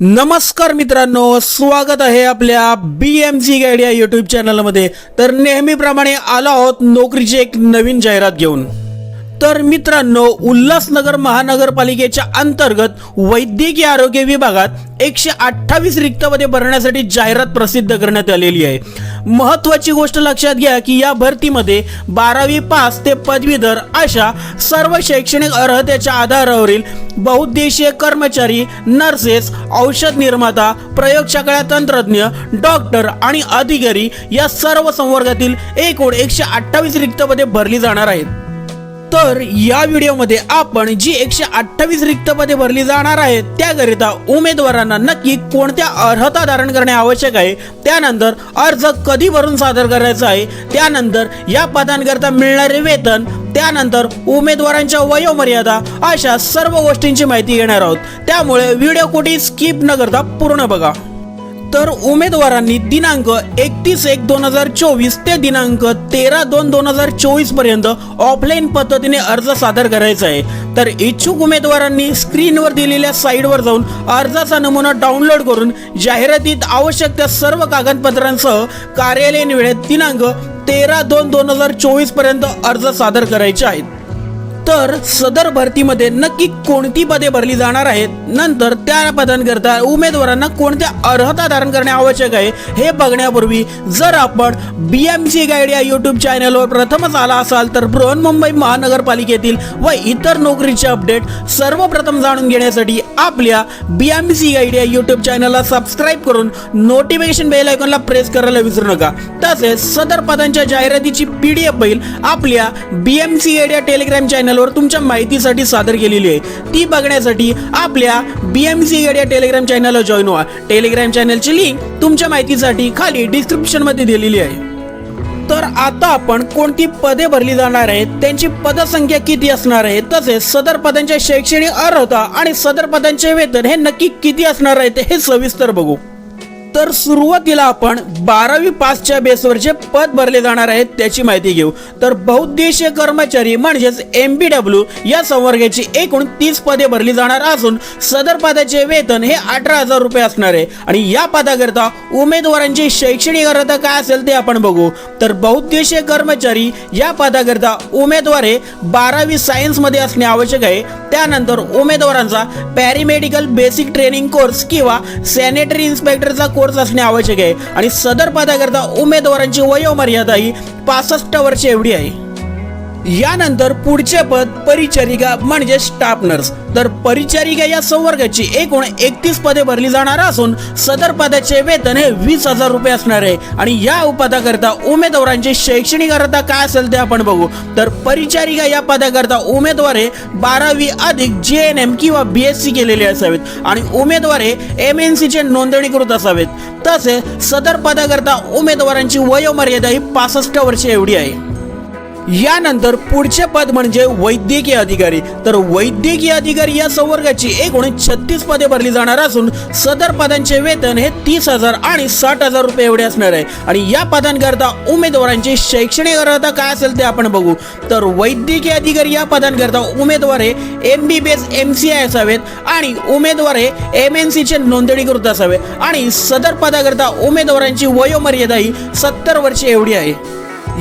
नमस्कार मित्रांनो स्वागत आहे आपल्या बी एम सी गाईड या यूट्यूब चॅनलमध्ये तर नेहमीप्रमाणे आलो आहोत नोकरीची एक नवीन जाहिरात घेऊन. तर मित्रांनो उल्हासनगर महानगरपालिकेच्या अंतर्गत वैद्यकीय आरोग्य विभागात एकशे अठ्ठावीस रिक्त पदे भरण्यासाठी जाहिरात प्रसिद्ध करण्यात आलेली आहे. महत्वाची गोष्ट लक्षात घ्या की या भरतीमध्ये बारावी पास ते पदवीधर अशा सर्व शैक्षणिक अर्हतेच्या आधारावरील बहुउद्देशीय कर्मचारी नर्सेस औषध निर्माता प्रयोगशाळा तंत्रज्ञ डॉक्टर आणि अधिकारी या सर्व संवर्गातील एकूण एकशे अठ्ठावीस रिक्त पदे भरली जाणार आहेत. तर या व्हिडिओमध्ये आपण जी एकशे अठ्ठावीस रिक्त पदे भरली जाणार आहेत त्याकरिता उमेदवारांना नक्की कोणत्या अर्हता धारण करणे आवश्यक आहे त्यानंतर अर्ज कधी भरून सादर करायचा आहे त्यानंतर या पदांकरता मिळणारे वेतन त्यानंतर उमेदवारांच्या वयोमर्यादा अशा सर्व गोष्टींची माहिती घेणार आहोत. त्यामुळे व्हिडिओ कुठे स्किप न करता पूर्ण बघा. तर उमेदवारांनी दिनांक एकतीस एक दोन हजार चोवीस ते दिनांक तेरा दोन दोन हजार चोवीसपर्यंत ऑफलाईन पद्धतीने अर्ज सादर करायचा आहे. तर इच्छुक उमेदवारांनी स्क्रीनवर दिलेल्या साईटवर जाऊन अर्जाचा नमुना डाउनलोड करून जाहिरातीत आवश्यक त्या सर्व कागदपत्रांसह कार्यालयीन वेळेत दिनांक तेरा दोन दोन हजार चोवीसपर्यंत अर्ज सादर करायचे आहेत. तर सदर भरतीमध्ये नक्की कोणती पदे भरली जाणार आहेत? नंतर त्या पदांकरता उमेदवारांना कोणत्या अर्हता धारण करणे आवश्यक आहे हे बघण्यापूर्वी जर आपण बी एम सी गाईड या यूट्यूब चॅनलवर प्रथमच आला असाल तर बृहन्मुंबई महानगरपालिकेतील व इतर नोकरीचे अपडेट सर्वप्रथम जाणून घेण्यासाठी आपल्या बी एम सी गाईड या यूट्यूब चॅनलला सबस्क्राईब करून नोटिफिकेशन बेल आयकॉनला प्रेस करायला विसरू नका. तसेच सदर पदांच्या जाहिरातीची पी डी एफ फाईल आपल्या बी एम सी गाईड या टेलिग्राम चॅनलवर तुमच्या माहितीसाठी सादर केलेली आहे. ती बघण्यासाठी आपल्या बी एम सी या टेलिग्राम चॅनलला जॉईन व्हा. टेलिग्राम चॅनलची लिंक तुमच्या माहितीसाठी खाली डिस्क्रिप्शनमध्ये दिलेली आहे. तर आता आपण कोणती पदे भरली जाणार आहेत त्यांची पदसंख्या किती असणार आहे तसेच सदर पदांच्या शैक्षणिक अर्हता आणि सदर पदांचे वेतन हे नक्की किती असणार आहे हे सविस्तर बघू. तर सुरुवातीला आपण बारावी पासच्या बेसवरचे पद भरले जाणार आहेत त्याची माहिती घेऊ. तर बहुद्देशीय कर्मचारी म्हणजेच एम बी डब्ल्यू या संवर्गाची एकूण तीस पदे भरली जाणार असून सदर पदाचे वेतन हे अठरा हजार रुपये असणार आहे. आणि या पदाकरता उमेदवारांची शैक्षणिक अर्हता काय असेल ते आपण बघू. तर बहुद्देशीय कर्मचारी या पदाकरता उमेदवार हे बारावी सायन्समध्ये असणे आवश्यक आहे. त्यानंतर उमेदवारांचा पॅरीमेडिकल बेसिक ट्रेनिंग कोर्स किंवा सॅनिटरी इन्स्पेक्टरचा कोर्स असणे आवश्यक आहे. आणि सदर पदाकरता उमेदवारांची वयोमर्यादा ही पासष्ट वर्षे एवढी आहे. यानंतर पुढचे पद परिचारिका म्हणजे स्टाफ नर्स तर परिचारिका या संवर्गाची एकूण एकतीस पदे भरली जाणार असून सदर पदाचे वेतन हे वीस हजार रुपये असणार आहे. आणि या पदाकरता उमेदवारांची शैक्षणिक अर्हता काय असेल ते आपण बघू. तर परिचारिका या पदाकरता उमेदवार बारावी अधिक जे एन एम किंवा बी एस सी केलेले असावेत. आणि उमेदवार एम एन सीचे नोंदणीकृत असावेत. तसेच सदर पदाकरता उमेदवारांची वयोमर्यादा ही पासष्ट वर्षे एवढी आहे. यानंतर पुढचे पद म्हणजे वैद्यकीय अधिकारी. तर वैद्यकीय अधिकारी या संवर्गाची एकूण छत्तीस पदे भरली जाणार असून सदर पदांचे वेतन हे तीस हजार आणि साठ हजार रुपये एवढे असणार आहे. आणि या पदांकरता उमेदवारांची शैक्षणिक अर्हता काय असेल ते आपण बघू. तर वैद्यकीय अधिकारी या पदांकरता उमेदवार हे M B B S M C I असावेत आणि उमेदवार हे एम एन सीचे नोंदणीकृत असावे. आणि सदर पदाकरता उमेदवारांची वयोमर्यादा ही सत्तर वर्षे एवढी आहे.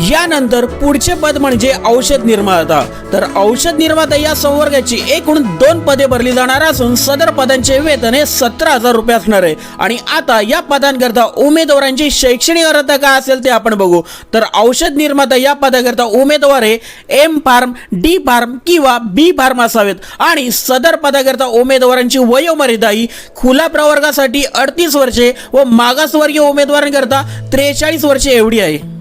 यानंतर पुढचे पद म्हणजे औषध निर्माता. तर औषध निर्माता या संवर्गाची एकूण दोन पदे भरली जाणार असून सदर पदांचे वेतन हे सतरा हजार रुपये असणार आहे. आणि आता या पदांकरता उमेदवारांची शैक्षणिक अर्हता काय असेल ते आपण बघू. तर औषध निर्माता या पदाकरता उमेदवार हे एम फार्म डी फार्म किंवा बी फार्म असावेत. आणि सदर पदाकरता उमेदवारांची वयोमर्यादा ही खुल्या प्रवर्गासाठी अडतीस वर्षे व मागासवर्गीय उमेदवारांकरता त्रेचाळीस वर्षे एवढी आहे.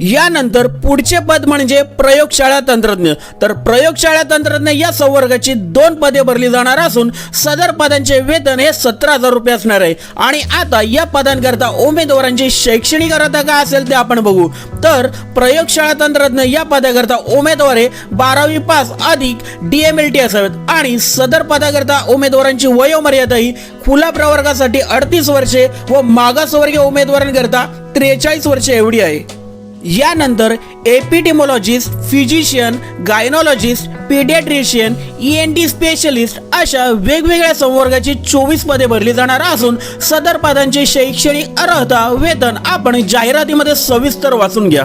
यानंतर पुढचे पद म्हणजे प्रयोगशाळा तंत्रज्ञ. तर प्रयोगशाळा तंत्रज्ञ या संवर्गाची दोन पदे भरली जाणार असून सदर पदांचे वेतन हे सतरा हजार रुपये असणार आहे. आणि आता या पदांकरता उमेदवारांची शैक्षणिक अर्हता काय असेल ते आपण बघू. तर प्रयोगशाळा तंत्रज्ञ या पदाकरता उमेदवार हे बारावी पास अधिक डी एम एल टी असावेत. आणि सदर पदाकरता उमेदवारांची वयोमर्यादा ही खुल्या प्रवर्गासाठी अडतीस वर्षे व मागासवर्गीय उमेदवारांकरता त्रेचाळीस वर्षे एवढी आहे. यानंतर epidemiologist physician gynaecologist paediatrician E N T specialist अशा वेगवेगळ्या संवर्गाची चोवीस पदे भरली जाणार असून सदर पदांची शैक्षणिक अर्हता वेतन आपण जाहिरातीमध्ये सविस्तर वाचून घ्या.